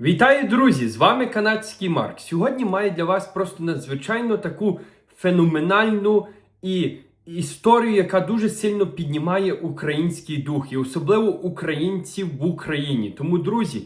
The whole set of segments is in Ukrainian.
Вітаю, друзі! З вами канадський Марк. Сьогодні маю для вас просто надзвичайно таку феноменальну і історію, яка дуже сильно піднімає український дух, і особливо українців в Україні. Тому, друзі,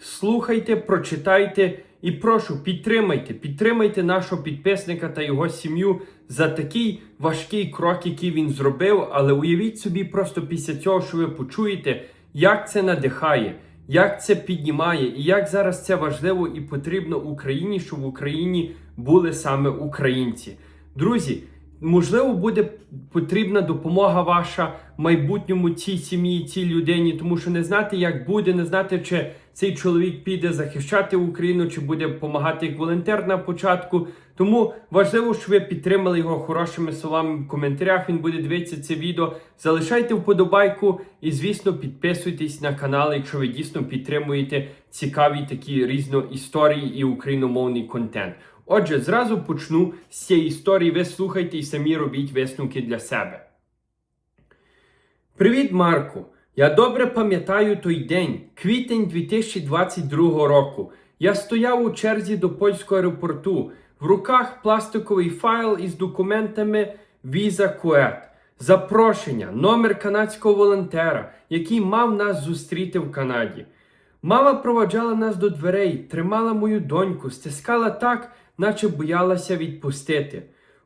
слухайте, прочитайте і прошу, підтримайте, підтримайте нашого підписника та його сім'ю за такий важкий крок, який він зробив. Але уявіть собі, просто після цього, що ви почуєте, як це надихає як це піднімає, і як зараз це важливо і потрібно Україні, щоб в Україні були саме українці. Друзі, можливо, буде потрібна допомога ваша майбутньому цій сім'ї, цій людині, тому що не знати, як буде, не знати, чи цей чоловік піде захищати Україну, чи буде допомагати як волонтер на початку. Тому важливо, щоб ви підтримали його хорошими словами в коментарях. Він буде дивитися це відео. Залишайте вподобайку і, звісно, підписуйтесь на канал, якщо ви дійсно підтримуєте цікаві такі різно історії і україномовний контент. Отже, зразу почну з цієї історії. Ви слухайте і самі робіть висновки для себе. Привіт, Марку! Я добре пам'ятаю той день, квітень 2022 року. Я стояв у черзі до польського аеропорту. В руках пластиковий файл із документами Visa Kuet. Запрошення, номер канадського волонтера, який мав нас зустріти в Канаді. Мама проваджала нас до дверей, тримала мою доньку, стискала так, наче боялася відпустити.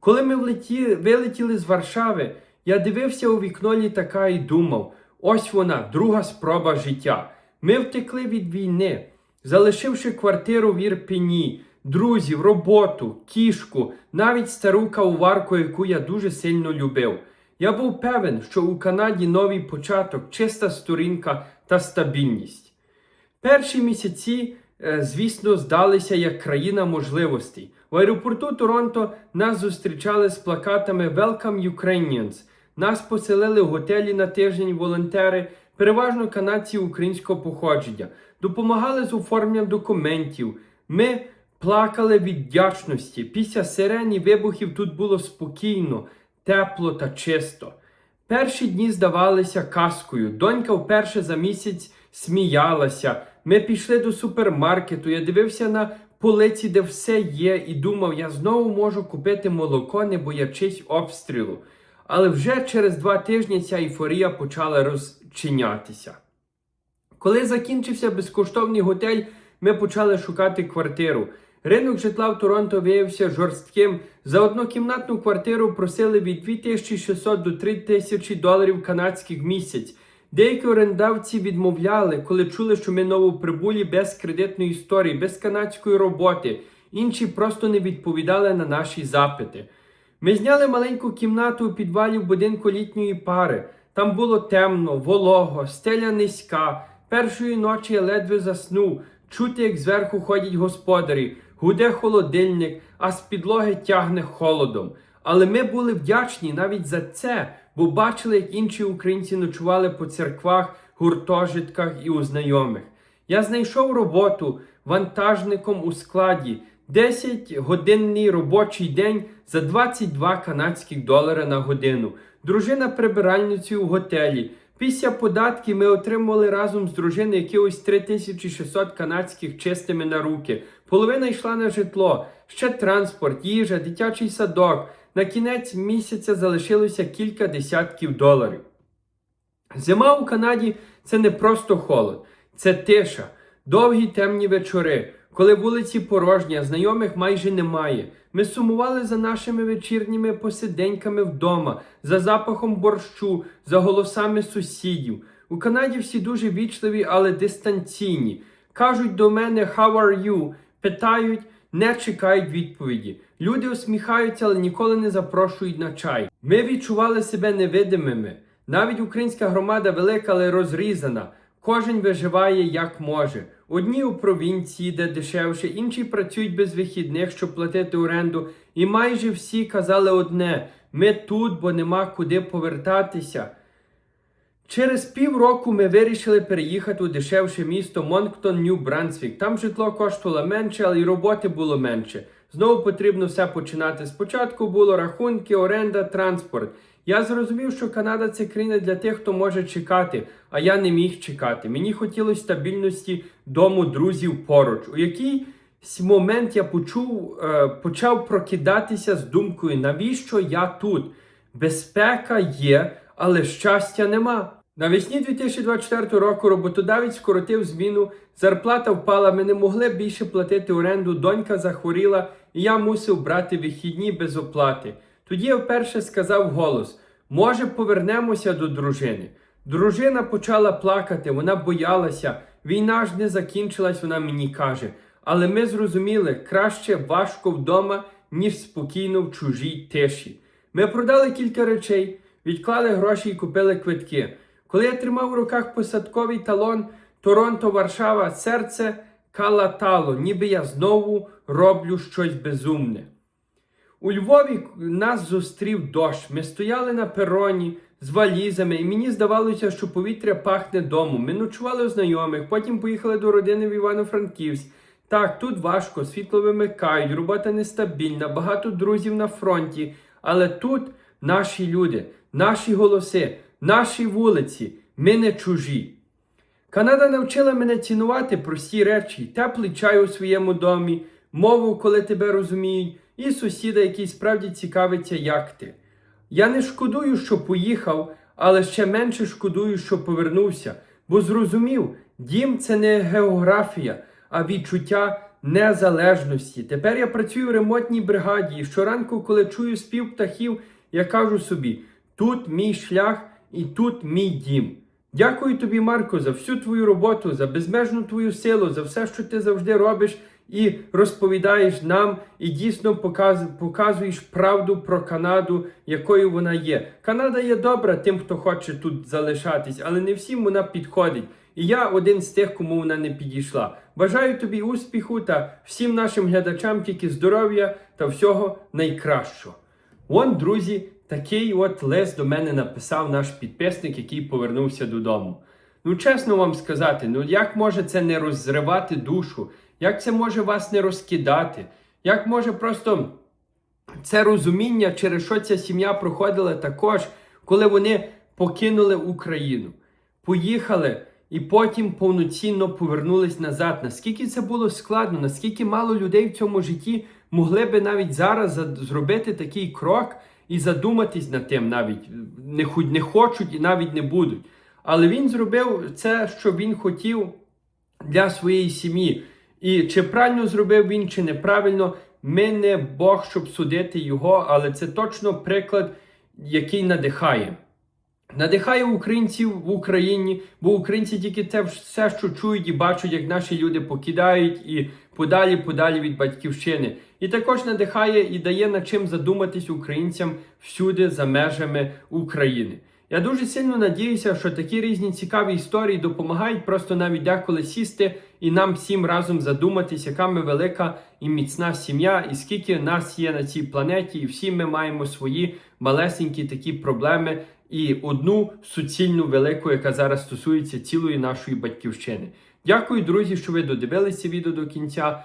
Коли ми влеті... вилетіли з Варшави, я дивився у вікно літака і думав: ось вона, друга спроба життя. Ми втекли від війни, залишивши квартиру в Ірпені, друзів, роботу, кішку, навіть стару кавоварку, яку я дуже сильно любив. Я був певен, що у Канаді новий початок, чиста сторінка та стабільність. Перші місяці, е, звісно, здалися як країна можливостей. В аеропорту Торонто нас зустрічали з плакатами Welcome Ukrainians. Нас поселили в готелі на тиждень волонтери, переважно канадці українського походження, допомагали з оформленням документів. Ми плакали від вдячності. Після сирені вибухів тут було спокійно, тепло та чисто. Перші дні здавалися казкою. Донька вперше за місяць сміялася. Ми пішли до супермаркету. Я дивився на полиці, де все є, і думав, я знову можу купити молоко, не боячись обстрілу. Але вже через два тижні ця ейфорія почала розчинятися. Коли закінчився безкоштовний готель, ми почали шукати квартиру. Ринок житла в Торонто виявився жорстким. За однокімнатну квартиру просили від 2600 до 3000 доларів канадських в місяць. Деякі орендавці відмовляли, коли чули, що ми новоприбулі без кредитної історії, без канадської роботи. Інші просто не відповідали на наші запити. Ми зняли маленьку кімнату у підвалі в будинку літньої пари. Там було темно, волого, стеля низька. Першої ночі я ледве заснув. Чути, як зверху ходять господарі, гуде холодильник, а з підлоги тягне холодом. Але ми були вдячні навіть за це, бо бачили, як інші українці ночували по церквах, гуртожитках і у знайомих. Я знайшов роботу вантажником у складі. 10 годинний робочий день за 22 канадських долари на годину. Дружина прибиральницею у готелі. Після податків ми отримували разом з дружиною якихось 3600 канадських чистими на руки. Половина йшла на житло, ще транспорт, їжа, дитячий садок. На кінець місяця залишилося кілька десятків доларів. Зима у Канаді це не просто холод, це тиша, довгі темні вечори, коли вулиці порожні, а знайомих майже немає. Ми сумували за нашими вечірніми посиденьками вдома, за запахом борщу, за голосами сусідів. У Канаді всі дуже вічливі, але дистанційні. Кажуть до мене «How are you?» питають, не чекають відповіді. Люди усміхаються, але ніколи не запрошують на чай. Ми відчували себе невидимими. Навіть українська громада велика, але розрізана. Кожен виживає як може. Одні у провінції, де дешевше, інші працюють без вихідних, щоб платити оренду. І майже всі казали одне: ми тут, бо нема куди повертатися. Через півроку ми вирішили переїхати у дешевше місто Монктон, Нью Брансвік. Там житло коштувало менше, але й роботи було менше. Знову потрібно все починати. Спочатку було рахунки, оренда, транспорт. Я зрозумів, що Канада це країна для тих, хто може чекати, а я не міг чекати. Мені хотілося стабільності дому, друзів поруч. У якийсь момент я почув, е, почав прокидатися з думкою, навіщо я тут? Безпека є, але щастя нема. Навесні 2024 року роботодавець скоротив зміну, зарплата впала, ми не могли більше платити оренду, донька захворіла, і я мусив брати вихідні без оплати. Тоді я вперше сказав голос: може, повернемося до дружини. Дружина почала плакати, вона боялася. Війна ж не закінчилась, вона мені каже. Але ми зрозуміли, краще важко вдома, ніж спокійно в чужій тиші. Ми продали кілька речей, відклали гроші і купили квитки. Коли я тримав у руках посадковий талон Торонто, Варшава, серце калатало, ніби я знову роблю щось безумне. У Львові нас зустрів дощ. Ми стояли на пероні з валізами, і мені здавалося, що повітря пахне домом. Ми ночували у знайомих, потім поїхали до родини в Івано-Франківськ. Так, тут важко, світло вимикають, робота нестабільна, багато друзів на фронті. Але тут наші люди, наші голоси, наші вулиці, ми не чужі. Канада навчила мене цінувати прості речі, теплий чай у своєму домі, мову, коли тебе розуміють, і сусіда, який справді цікавиться, як ти. Я не шкодую, що поїхав, але ще менше шкодую, що повернувся, бо зрозумів, дім це не географія, а відчуття незалежності. Тепер я працюю в ремонтній бригаді, і щоранку, коли чую спів птахів, я кажу собі: тут мій шлях і тут мій дім. Дякую тобі, Марко, за всю твою роботу, за безмежну твою силу, за все, що ти завжди робиш і розповідаєш нам, і дійсно показуєш правду про Канаду, якою вона є. Канада є добра тим, хто хоче тут залишатись, але не всім вона підходить. І я один з тих, кому вона не підійшла. Бажаю тобі успіху та всім нашим глядачам тільки здоров'я та всього найкращого. Вон, друзі, такий от лист до мене написав наш підписник, який повернувся додому. Ну, чесно вам сказати, ну як може це не розривати душу? Як це може вас не розкидати? Як може просто це розуміння, через що ця сім'я проходила також, коли вони покинули Україну, поїхали і потім повноцінно повернулись назад. Наскільки це було складно, наскільки мало людей в цьому житті могли би навіть зараз зробити такий крок і задуматись над тим, навіть не, не хочуть і навіть не будуть. Але він зробив це, що він хотів для своєї сім'ї. І чи правильно зробив він, чи неправильно, ми не Бог, щоб судити його, але це точно приклад, який надихає. Надихає українців в Україні, бо українці тільки те все, що чують і бачать, як наші люди покидають і подалі, подалі від батьківщини. І також надихає і дає над чим задуматись українцям всюди за межами України. Я дуже сильно надіюся, що такі різні цікаві історії допомагають просто навіть деколи сісти і нам всім разом задуматись, яка ми велика і міцна сім'я, і скільки нас є на цій планеті, і всі ми маємо свої малесенькі такі проблеми і одну суцільну велику, яка зараз стосується цілої нашої батьківщини. Дякую, друзі, що ви додивилися відео до кінця.